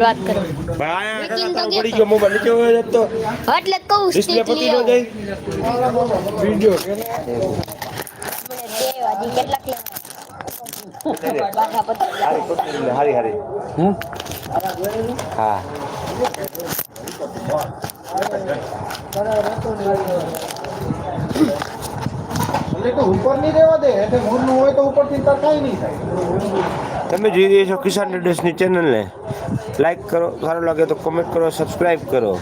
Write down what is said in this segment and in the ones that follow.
વાત કરો. ભાઈ આ કાકા તારો પડી ગયો મોબાઈલ નીચે હોય તો એટલે કહું ડિસ્પ્લે પતી ન જાય વિડિયો કેટલાક લેવા હારી હારી હારી હા ઉપર નહીં રહેવા દે એટલે મૂળનું હોય તો ઉપરથી તાર નહીં થાય તમે જોઈ રહ્યા છો કિસાન ચેનલ ચેનલને લાઈક કરો, સારું લાગે તો કોમેન્ટ કરો સબસ્ક્રાઈબ કરો.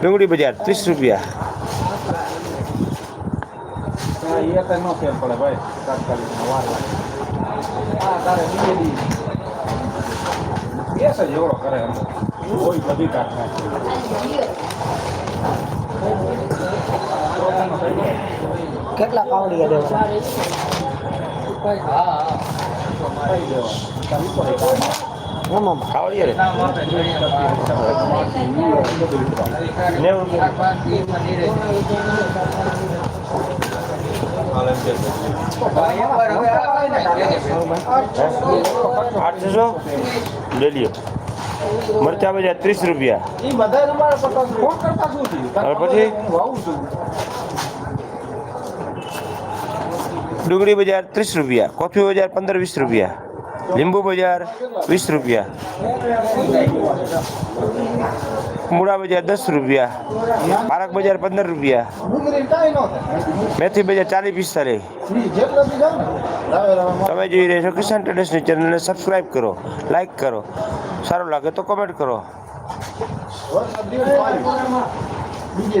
ડુંગળી બજાર, ત્રીસ રૂપિયા. કેટલા પાવડી દેવા? આમ આમ ખાવડીએ રે નેવું આઠસો લઈ લ્યો મરચા બજાર ત્રીસ રૂપિયા પછી? હું વાવું છું ડુંગળી બજાર ત્રીસ રૂપિયા, કોફી બજાર પંદર વીસ રૂપિયા, લીંબુ બજાર વીસ રૂપિયા, મૂળા બજાર દસ રૂપિયા પાલક બજાર પંદર રૂપિયા, મેથી બજાર ચાલીસ પિસ્તાલીસ. તમે જોઈ રહ્યા છો કિસાન ટ્રેડર્સની ચેનલને સબસ્ક્રાઈબ કરો લાઈક કરો, સારું લાગે તો કોમેન્ટ કરો. બીજે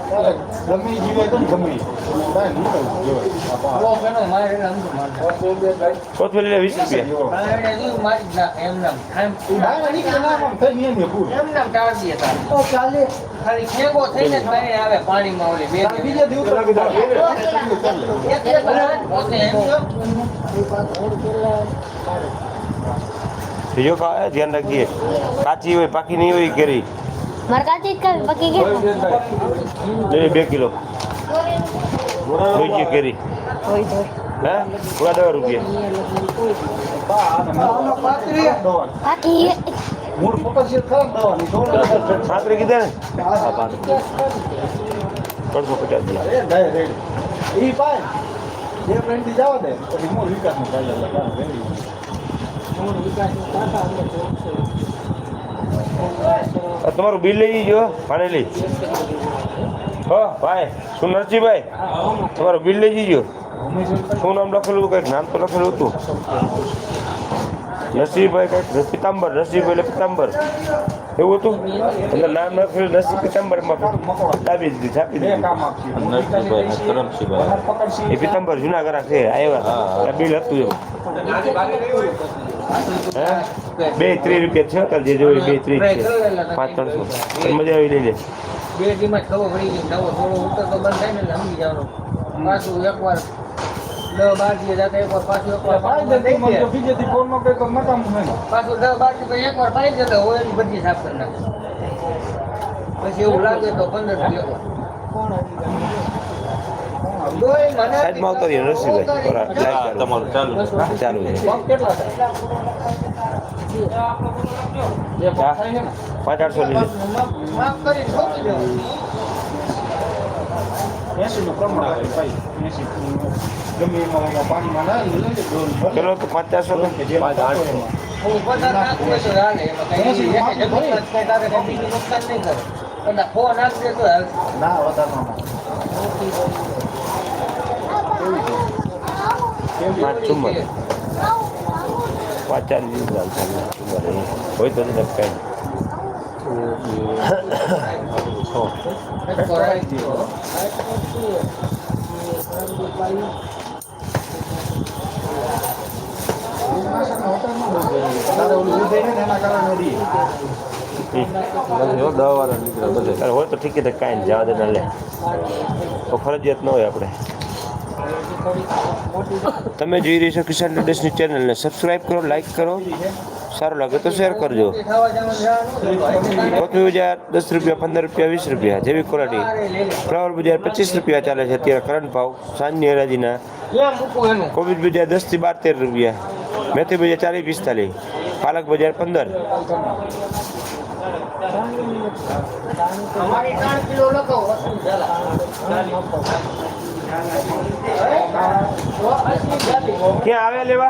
ગમે જીવે તો ગમે. કોથમીર વીસ રૂપિયા. બીજે ધ્યાન રાખીએ કાચી હોય પાકી નહીં હોય કેરી. મારે કાચી જ પકી ગયા? લઈ બે કિલો. કેરી. હોય તો હે? પૂરા દવા રૂપિયા. બાકી મૂળ પકડશે ખરાબ દવાની. દોડ સાતરે કીધા ને ત્રણસો પચાસ એ પાય. જવા દે. પછી તમારું બિલ લઈ જો ભાણેલી હો, ભાઈ, શું નરસિંહભાઈ તમારું બિલ લઈ જજો શું નામ લખેલું? કંઈક નામ તો લખેલું હતું. નરસિંહભાઈ કંઈક પિતાંબર નરસિંહભાઈ એટલે પિતાંબર એવું હતું? એટલે નામ લખેલું નસીબ પિતાંબરમાં દાબી દીધી છાપી દીધી. એ પિતંબર જૂના ઘરા છે આવ્યા. બિલ હતું એવું. હે? બે ત્રીસ રૂપિયા છે કાલ જે જોયું બે ત્રીસ છે. પાંચ ત્રણસો. મજા આવી લઈ લે બે ડીમાં ખબર પડી ગઈ નવો થોડો ઉતરતો બંધ થાય ને સમજી જવાનું. પાછું એકવાર દસ બાર દિવસ જતા એકવાર પાછું એક વાર તું મને ફોન ન કરે તો પાછું દસ બાર એક વાર પાઈ જતા હોય એની બધી સાફ કરી નાખે. પછી એવું લાગે તો પંદર સાઈડમાં આવતો રહ્યો તમારું ચાલુ ચાલુ? પાંચ આઠસો પેલો તો પચાસ નાખું હોય તો હાલે એમાં કઈ એંશી એક પાંચ જમીનમાં જ કઈ તારે કઈ બીજું નુકસાન નહીં કરે કદાચ ફો નાખ દે તો હાલે ના વધારે પાંચ ચુમ્મર ચાર દિવસ હોય તો છે. હોય તો ઠીક છે કાંઈ જવા દે ના લે તો ફરજિયાત ન હોય આપણે તમે જોઈ રહી છો કિસાન ટ્રેડર્સની ચેનલને સબસ્ક્રાઈબ કરો લાઈક કરો સારું લાગે તો શેર કરજો. કોથમી બજાર દસ રૂપિયા, પંદર રૂપિયા, વીસ રૂપિયા, જેવી ક્વોલિટી ફ્લાવર બજાર પચીસ રૂપિયા ચાલે છે, અત્યારે કરંટ ભાવ સાંજની હરાજીના. ક્યાં કોબીજ બજાર દસથી બાર તેર રૂપિયા. મેથી બજાર ચાલીસ, પિસ્તાલીસ. પાલક બજાર પંદર. ક્યાં આવે કિલો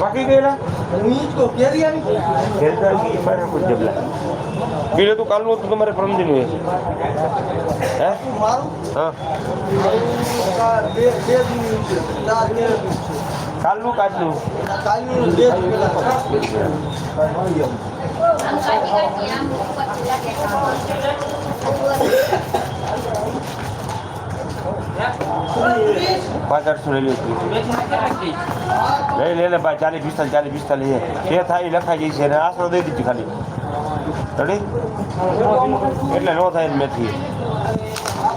બાકી ગયેલા કિલો તો કાલનું હતું તમારે પ્રમદીનું હે હા કાલનું કાચનું પાંચ આઠસો લઈ લઈ લે લે ભાઈ, ચાલીસ, પિસ્તાલીસ ચાલીસ, પિસ્તાલીસ જે થાય લખાઈ જાય છે, અને આશરો દઈ દીધી ખાલી. રેડી એટલે નો થાય મેથી.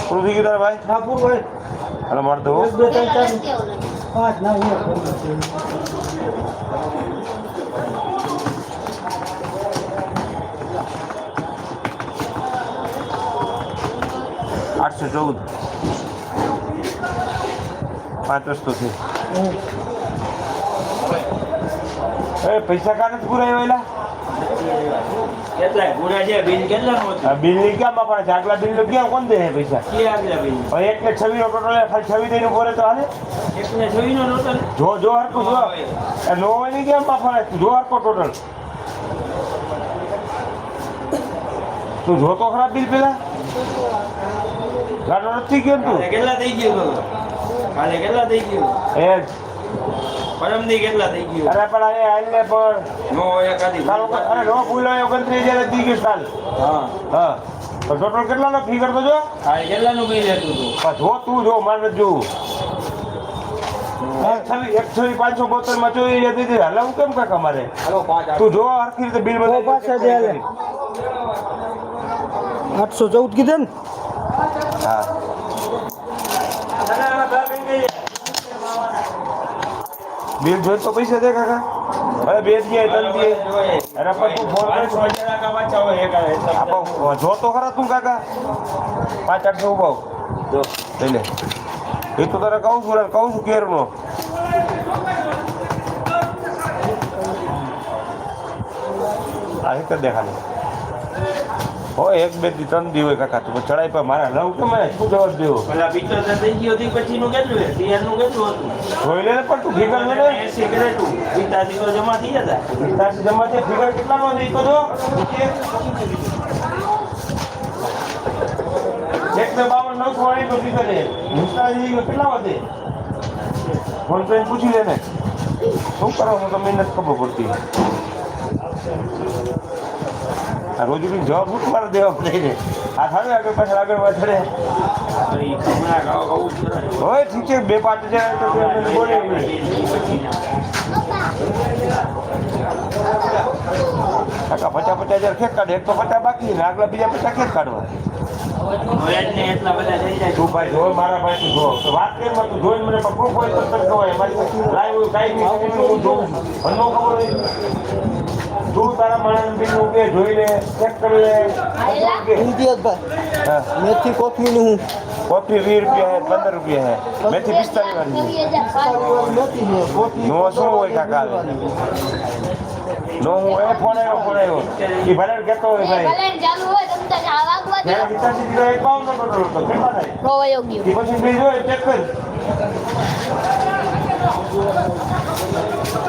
પૂરું થઈ ગયું તારે ભાઈ ઠાકુર ભાઈ હાલો મારે પાંચ ના આઠસો ચૌદ. પાંચ વસ્તુ છે એ પૈસા કાં નથી પૂરા એલા કેટલા પૂરા છે બિલ કેટલાનું હતું? આ બિલની ક્યાં બાપા છે આગલા બિલ ક્યાં કોણ દે છે પૈસા? કે આગલા બિલ હવે એક ને છવી નો ટોટલ ખાલી છવી ઊભો રહે તો હાલે? એકને છવી નો ને જો જો હરકું જો. એ નો હોય કેમ બાપા જો હરકો ટોટલ. તું જો તો ખરાબ બિલ પેલા? ગાડો નથી કેમ તું? કેટલા થઈ ગયું બોલો કાલે કેટલા થઈ ગયું? એ પરમદી કેટલા થઈ ગયું? અરે પણ હાલને પણ. નો એકાદી. અરે નો ભૂલ હોય ઓગણત્રીસ હજાર દી ગયું સાલ. હા. હા. ટોટલ કેટલાનો ફિગર તો જો? કાલે કેટલાનું બિલ હતું તું? જો તું જો મારે એકસો એકસો પાંચસો બોતલમાં ચોરી જતી હતી. હાલે હું કેમ કાકા મારે તું જો હરખી રીતે બિલ બધા પાછા દે આઠસો ચૌદ કીધે ને? હા. બિલ જોઈ તો પૈસા દે કાકા. હવે બે જ ગયા, ત્રણ દે અરે પણ તું ફોન કરી. આપો જો તો ખરા તું કાકા. પાંચ આઠસો ઉભાવ લઈ લે. એ તો તારે કહું છું કહું છું કેરનો. આ એક જ દેખાડે. હોય એક બેથી ત્રણ દિવસ કાકા તું ચડાઈ પર મારા. નવ કે મને શું જવાબ દેવો? પેલા પિક્ચર થઈ ગયો હતી પછીનું કેટલું છે? નું કેટલું હતું? જોઈ ને પણ તું ફિગર લે ને એસી કરેલું પિતાજી તો જમા થઈ જતા. તારી જમા છે. ફિગર કેટલા નો ઈ તો એક તો બાવન નવસો વાળી તો ફિગર છે. મુસ્તાજી કેટલા વધે ફોન કરીને પૂછી લે ને. શું કરો છો? તમને નથી ખબર પડતી. આ રોજ બી જવાબ મારે દેવા પડે આ થાય આગળ પાછળ આગળ કરે. હોય ઠીક છે, બે પાંચ હજાર બોલે. કાકા, પચાસ પચાસ હજાર ખેત કાઢે. એક તો પચાસ બાકી આગલા બીજા પચાસ ખેત કાઢવા. મારા ભાઈ જો. વાત કરી તું જોઈને મને પ્રૂફ હોય તો કાંઈ નહીં હું જોઉં મને ખબર હોય. તું તારા માણસ બીજું કે જોઈ લે ચેક કરી લે. ઇમ્તિયાઝભાઈ મેથી કોથમીનું હું. કોફી વીસ રૂપિયા હે પંદર રૂપિયા હે મેથી પિસ્તાલીસ વાળી કોથમી નો શું હોય કાકા? નો હું એ ફોન આવ્યો ફોન આવ્યો. એ ભલે કેતો હોય ભાઈ. ચાલુ હોય તમે તારે આ વાગવા દો. પિતાજી દીધો એક બાવન નો હતો. કેટલા થાય? ગયો. પછી બીજો ચેક કર.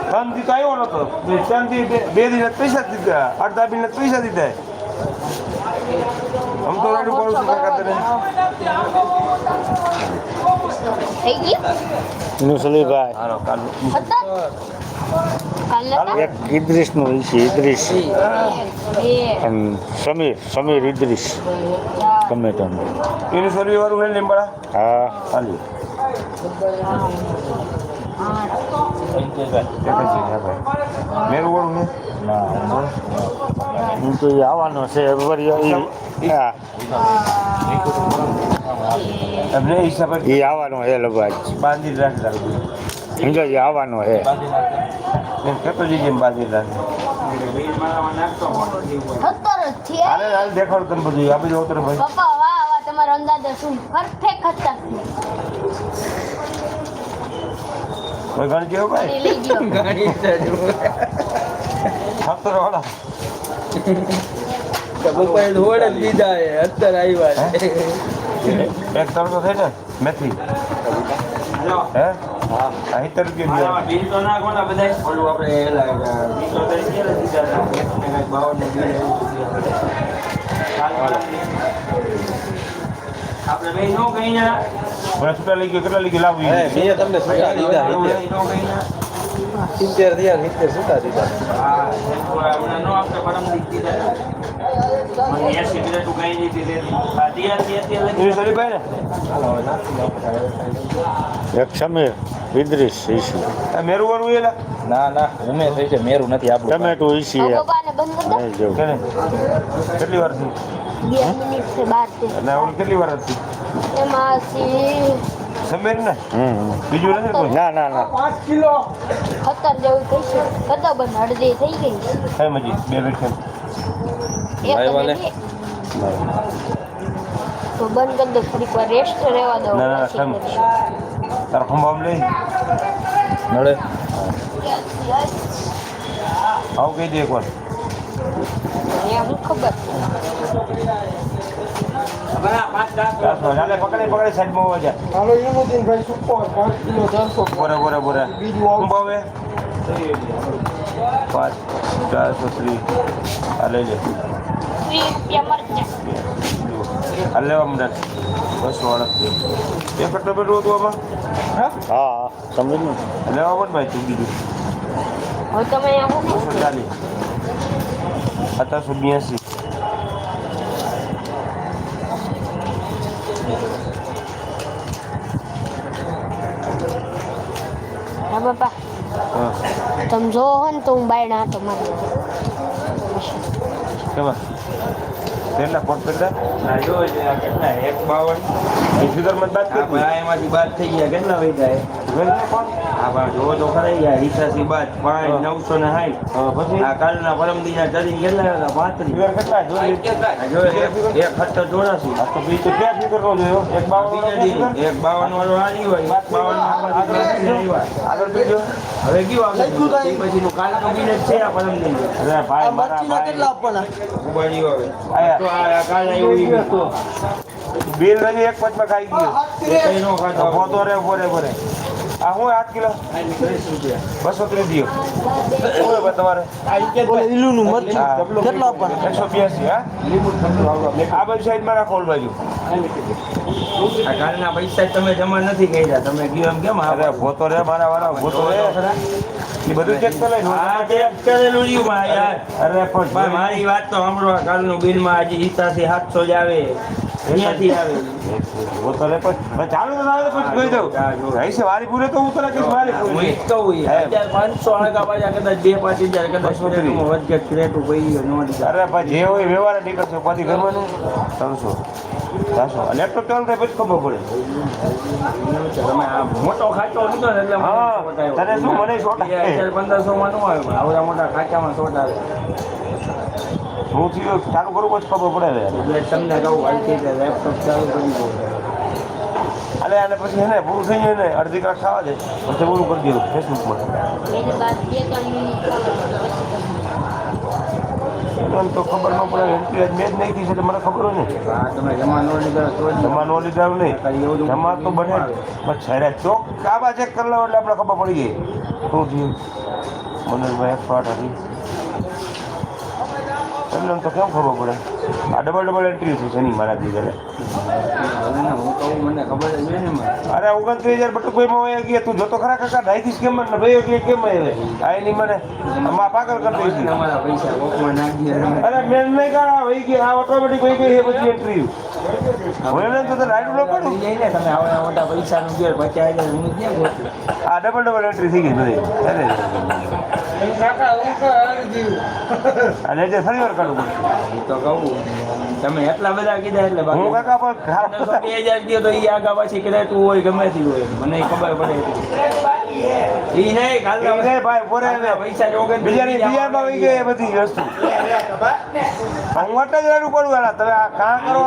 ત્રણ દી તો આવ્યો નતો. ત્રણ દી બે- બે દિન પૈસા દીધા. અડધા બિલ પૈસા દીધા. આમ તો રેડું કરું છું કાકા તને થઈ ગયું? મુસલીભાઈ હાલો કાલ હતા કાલ નતા એક ઇદ્રીસનું છે ઇદ્રીસ. એ સમીર સમીર ઇદ્રીસ. ગમે તમે. એની સર્વી વાળું હે લીંબડા હા. હાલી. વાળું હે તો આવવાનો છે. એ આવવાનો હે લગભગ બાંધી રાખી રાખું સમજો આવવાનો હે બાંધી રાખી સત્તર જ છે હાલે હાલ દેખાડો તમે બધું આ બધું ઉતરે ભાઈ તમારો અંદાજો શું પરફેક્ટ હતા કોઈ ગણ જેવો ભાઈ એ લઈ ગયો ગાડી છે જો. સત્તર વાળા તો બપોરે ધોળ જ દીધા છે અત્યારે આવ્યા છે એક તડકો થાય ને મેથી હે હા સિત્તેર રૂપિયા મારામાં બિલ તો નાખો ને બધા ઓલું આપણે એલા બિલ તો તઈ ક્યારે દીધા હતા આપણે બે નો કઈ ના છૂટા લઈ ગયો કેટલા લઈ ગયો? લાવું. મેં તમને સુધા દીધા નો કઈ ના સિત્તેર થયા સિત્તેર સુધા દીધા. હા હમણાં નો આપણે પરમ દીક મને એસી મિનિટ તું નહીં દીધી આ દિયાથી અત્યારે એની સરી ભાઈ ને? એક સમીર ઇદ્રીસ ઈસી મેરું વાળું એલા? ના ના ઉમે થઈ છે મેરું નથી આપણું ટમેટું ઈસી કેટલી વાર બે મિનિટ છે બાર છે અને ઓલું કેટલી વાર હતી એમાં સી સમીર ને હમ બીજું નથી કોઈ ના ના ના ખતર જેવું કહીશું કદો બંધ અડધી થઈ ગઈ કઈ મજી બે વેક્શન એક ભાઈ વાલે. અને બે. તો બંધ કરી દો થોડીક વાર રેસ્ટ રહેવા દો ના, ના, પછી કેમ? કરીશું. તારા ખંભામ લઈ નડે આવું કહી દે એકવાર એ હું ખબર ચારસો ચાલે પકડે પકડે સાઈડમાં હોવા જાય હાલો ઈમુદ્દીનભાઈ સુપર પાંચ કિલો ચારસો. બોરે બોરે બોરે. બીજું આવું. શું ભાવે? પાંચ ચારસો ત્રીસ. આ લઈ લે. આ લેવા મને બસો અડસથી એક ટમેટું હતું આમાં? હા? સમજ ને લેવા પણ ભાઈ તું બીજું. તમે બસો ચાલીસ. સત્તરસો બ્યાસી. તમે જો હો ને તો હું બાયણા હતો મારી કેવા? કેટલા કોટ કેટલા ના જો કેટલા? એક બાવન. એ ફિગરમાં બાદ એમાંથી બાદ થઈ ગયા કેટલા વહી આ બા જોવો તો ખરા યાર હિસાસી બાદ પાંચ નવસો ને પછી? આ કાલના પરમ દીના ચડી કેટલા હતા પાંત્રીસ. કેટલા એક એક જોડાશું આ તો બીજું ક્યાં નો જોયો એક બાવન એક બાવન વાળો આની હોય એક બાવન આગળ બીજો? હવે કયું આવે એ પછીનું કાલ તો છે આ પરમ અરે ભાઈ મારા. તો આ કાલ આવ્યું તો? બિલ નથી એક પચમાં ખાઈ ગયો. એ નો ખાતો પોતો રે ફોરે બોરે આ હું આઠ કિલો? બસો ત્રીસ દિયો તમારે. ઈલુનું મરચું. હા. કેટલા એકસો બ્યાસી હા. આ બાજુ સાઈડમાં રાખો ઓલ બાજુ. કાલના પૈસા તમે જમા નથી કર્યા. તમે ગયો એમ કેમ? અરે ભોતો રે મારા વાળા ભોતો રે. એ બધું ચેક કરે આ ચેક કરેલું યાર અરે પણ મારી વાત તો સાંભળો. કાલનું બિલમાં હજી હિસાથી સાતસો જ આવે. અહીંયાથી આવે. તો આવે પણ તો હું તને પાંચસો આડા કાપા કદાચ બે પાંચ હજાર કદાચ વધઘટ ક્રેટ ભાઈ નોંધ અરે જે હોય વ્યવહાર નીકળશો. પછી ઘરમાં ત્રણસો. લેપટોપ ચાલુ થાય પછી ખબર પડે. મોટો ખાચો લીધો ને એટલે તને શું મને શોટ પંદરસો માં નું આવડા મોટા ખાચામાં શોટ આવે હું થયું? ચાલુ કરવું પછી ખબર પડે તમને હાલથી લેપટોપ ચાલુ કરી દો અલે આને પછી એને ને પૂરું થઈ જાય ને અડધી કલાક ખાવા દે પછી પૂરું કરી દીધું ફેસબુકમાં એમ તો ખબર ન પડે એન્ટ્રી આજ મેં જ નાખી છે એટલે મને ખબર હોય ને. હા તમે જમા નો લીધો તો જ જમા નો લીધા એવું નહીં જમા તો બને પણ છેડે ચોક કાબા ચેક કરી લો એટલે આપણે ખબર પડી ગઈ. શું થયું? મનોજભાઈ એક્સપર્ટ હતી. એમને તો કેમ ખબર પડે? આ ડબલ ડબલ એન્ટ્રી છે શનિ મારા દીકરે હવે ને હું કહું મને ખબર જ હોય ને એમાં. અરે ઓગણત્રીસ હજાર બટુકભાઈમાં વહી ગયા તું જોતો ખરા કાકા? ઢાઈથી કેમ ને ભાઈ ગયા કેમ આવે? આ એની મને આમાં પાગલ કરી દે. અરે મેં નહીં કાઢા વહી ગયા, આ ઓટોમેટિક વહી ગઈ છે, પછી એન્ટ્રી હું તો રાઈડ ન પડું. જાય તમે આવડા મોટા પૈસાનું ઘેર પચાસ હજાર હું ક્યાં ગોતું? આ ડબલ ડબલ એન્ટ્રી થઈ ગઈ બધી. અરે. અને જે ફરી વાર કાઢું પડશે. તો કહું તમે એટલા બધા કીધા એટલે હું કાકા પણ બે હજાર ગયો તો એ આગા પાછી તું હોય ગમે તે હોય. મને ખબર પડે એ નહીં કાલના એ ભાઈ પોરે પૈસા જો ઓગણત્રીસ બીજાની બીજામાં વહી ગઈ બધી વસ્તુ. અટ જ રાડું પડું એલા તમે આ કાં કરો?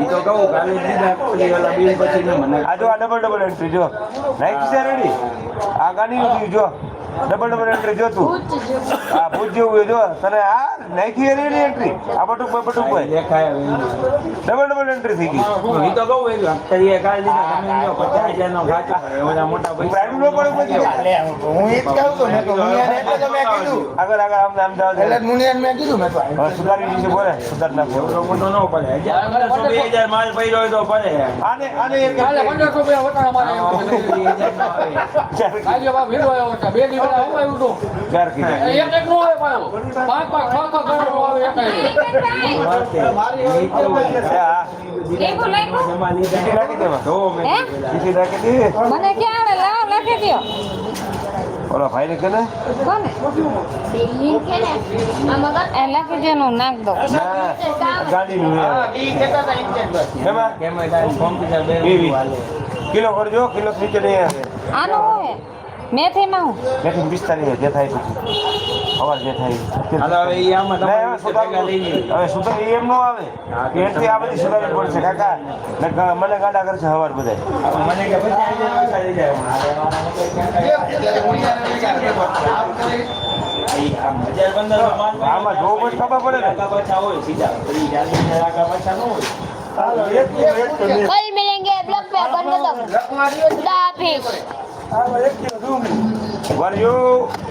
એ તો કહું કાલે દીધા ઓલા બિલ પછી મને આ જો આ ડબલ ડબલ એન્ટ્રી જો. રાઈટ છે રેડી આ ગાડી જો. ડબલ ડબલ એન્ટ્રી જો તું. ભૂત જેવું. આ ભૂત જેવું જો. તને આ નાખી એની એન્ટ્રી આ બટુક ભાઈ બટુક ભાઈ દેખાય ડબલ ડબલ એન્ટ્રી થઈ ગઈ. તો કહું એક અત્યારે કાલ દીધા નો ખાતો મોટા પૈસા. રાડું ન હું એ જ કહું તો એટલે તો મેં કીધું. આગળ આગળ આમ નામ દાવ એટલે મુનિયાને મેં કીધું મેં તો સુધારી દીધું બોલે. સુધાર ના એવડો મોટો નો પડે. હજાર પંદરસો બે હજાર માલ પડ્યો હોય તો પડે. આને આને એક કાલે પંદરસો રૂપિયા વટાણા મારે નો. કાલે. બાપ ભીડો આવ્યો બે દિવસ ચાર કીધા એક એક નો આવે. પાંચ પાંચ આવે એક ઓલા ભાઈ કને દે. કિલો કરજો કિલો નીચે નહીં આવે આનો હોય મેથીમાં હું? મેથી જે હવે સુધાર એમ નો આવે. એથી આ બધી સુધારવી પડશે. કાકા મને ગાડા કરશે હવાર બધા આમાં કલ મિલેંગે બ્લોક पे બંધ દો Were you